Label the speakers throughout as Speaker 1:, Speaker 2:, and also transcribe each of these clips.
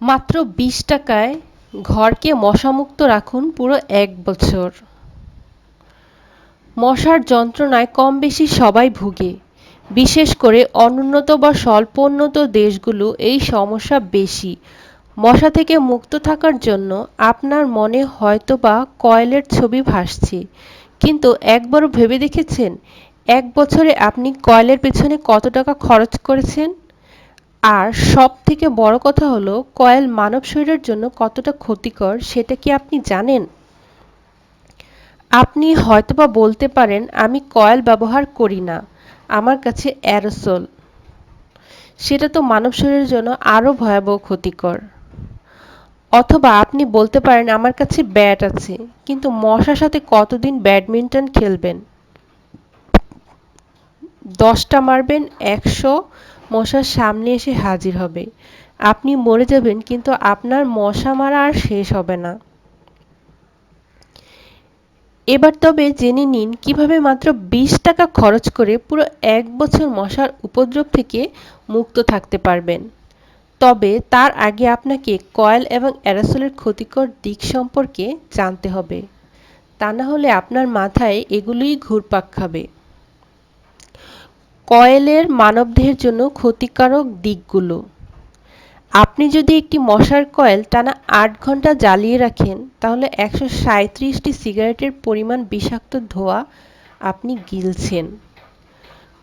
Speaker 1: মাত্র ২০ টাকায় ঘরকে মশামুক্ত রাখুন পুরো এক বছর। মশার যন্ত্রণায় কম বেশি সবাই ভুগে। বিশেষ করে অনুন্নত বা স্বল্পোন্নত দেশগুলো এই সমস্যা বেশি। মশা থেকে মুক্ত থাকার জন্য আপনার মনে হয়তো বা কয়েলের ছবি ভাসছে। কিন্তু একবারও ভেবে দেখেছেন? এক বছরে আপনি কয়েলের পেছনে কত টাকা খরচ করেছেন? আর সব থেকে বড় কথা হলো, কয়েল মানব শরীরের জন্য কতটা ক্ষতিকর সেটা কি আপনি জানেন? আপনি হয়তোবা বলতে পারেন, আমি কয়েল ব্যবহার করি না, আমার কাছে অ্যারোসোল। সেটা তো মানব শরীরের জন্য আরও ভয়াবহ ক্ষতিকর। অথবা আপনি বলতে পারেন, আমার কাছে ব্যাট আছে, কিন্তু মশার সাথে কতদিন ব্যাডমিন্টন খেলবেন? দশটা মারবেন, একশো মশার সামনে এসে হাজির হবে। আপনি মরে যাবেন, কিন্তু আপনার মশা মারা আর শেষ হবে না। এবার তবে জেনে নিন, কীভাবে মাত্র ২০ টাকা খরচ করে পুরো এক বছর মশার উপদ্রব থেকে মুক্ত থাকতে পারবেন। তবে তার আগে আপনাকে কয়েল এবং অ্যারাসোলের ক্ষতিকর দিক সম্পর্কে জানতে হবে। তা না হলে আপনার মাথায় এগুলোই ঘুরপাক খাবে। কয়েলের মানবদেহের জন্য ক্ষতিকারক দিকগুলো। আপনি যদি একটি মশার কয়েল টানা আট ঘণ্টা জ্বালিয়ে রাখেন, তাহলে একশো সাঁত্রিশটি সিগারেটের পরিমাণ বিষাক্ত ধোঁয়া আপনি গিলছেন।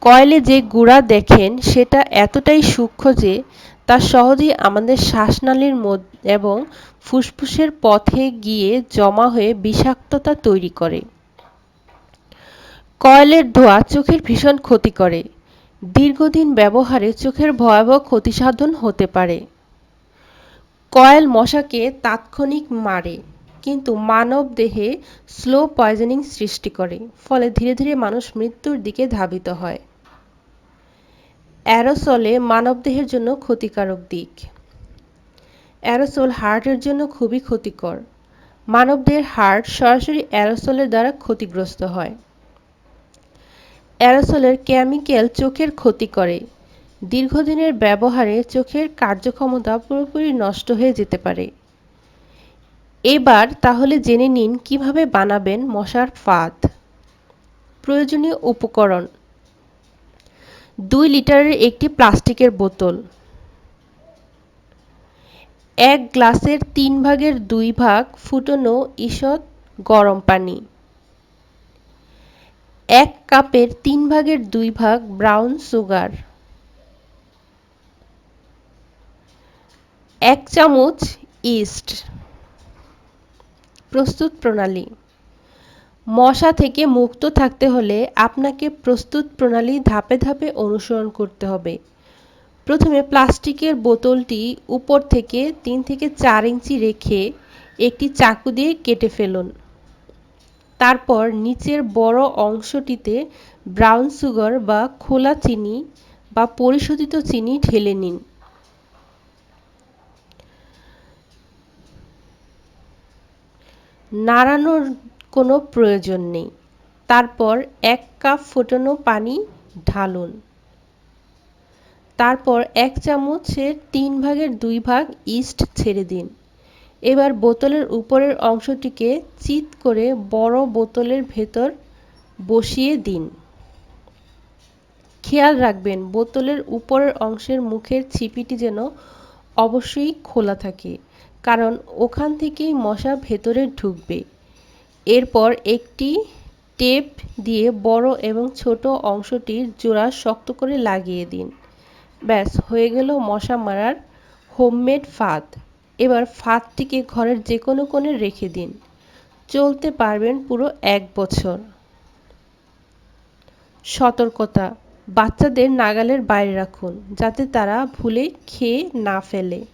Speaker 1: কয়েলে যে গুঁড়া দেখেন, সেটা এতটাই সূক্ষ্ম যে তা সহজেই আমাদের শ্বাসনালীর মধ্যে এবং ফুসফুসের পথে গিয়ে জমা হয়ে বিষাক্ততা তৈরি করে। কয়েলের ধোঁয়া চোখের ভীষণ ক্ষতি করে। দীর্ঘদিন ব্যবহারে চোখের ভয়াবহ ক্ষতিসাধন হতে পারে। কয়েল মশাকে তাৎক্ষণিক মারে, কিন্তু মানব দেহে স্লো পয়জনিং সৃষ্টি করে, ফলে ধীরে ধীরে মানুষ মৃত্যুর দিকে ধাবিত হয়। অ্যারোসলে মানবদেহের জন্য ক্ষতিকারক দিক। অ্যারোসল হার্টের জন্য খুবই ক্ষতিকর। মানবদেহের হার্ট সরাসরি অ্যারোসলের দ্বারা ক্ষতিগ্রস্ত হয়। অ্যারোসলের কেমিক্যাল চোখের ক্ষতি করে। দীর্ঘদিনের ব্যবহারে চোখের কার্যক্ষমতা পুরোপুরি নষ্ট হয়ে যেতে পারে। এবার তাহলে জেনে নিন কীভাবে বানাবেন মশার ফাঁদ। প্রয়োজনীয় উপকরণ। দুই লিটারের একটি প্লাস্টিকের বোতল। এক গ্লাসের তিন ভাগের দুই ভাগ ফুটনো ঈষৎ গরম পানি। এক কাপের তিন ভাগের দুই ভাগ ব্রাউন সুগার। এক চামচ ইস্ট। প্রস্তুত প্রণালী। মশা থেকে মুক্ত থাকতে হলে আপনাকে প্রস্তুত প্রণালী ধাপে ধাপে অনুসরণ করতে হবে। প্রথমে প্লাস্টিকের বোতলটি উপর থেকে তিন থেকে চার ইঞ্চি রেখে একটি চাকু দিয়ে কেটে ফেলুন। তারপর নিচের বড় অংশটিতে ব্রাউন সুগার বা খোলা চিনি বা পরিশোধিত চিনি ঢেলে নিন। নাড়ানোর কোনো প্রয়োজন নেই। তারপর এক কাপ ফোটানো পানি ঢালুন। তারপর এক চামচের তিন ভাগের দুই ভাগ ইস্ট ছেড়ে দিন। এবার বোতলের উপরের অংশটিকে চিৎ করে বড় বোতলের ভেতর বসিয়ে দিন। খেয়াল রাখবেন, বোতলের উপরের অংশের মুখের ছিপিটি যেন অবশ্যই খোলা থাকে, কারণ ওখান থেকেই মশা ভেতরে ঢুকবে। এরপর একটি টেপ দিয়ে বড় এবং ছোট অংশটির জোড়া শক্ত করে লাগিয়ে দিন। ব্যাস, হয়ে গেল মশা মারার হোমমেড ফাঁদ। এবার ফাঁদটিকে ঘরের যে কোনো কোণে রেখে দিন। চলতে পারবেন পুরো এক বছর। সতর্কতা, বাচ্চাদের নাগালের বাইরে রাখুন, যাতে তারা ভুলে খেয়ে না ফেলে।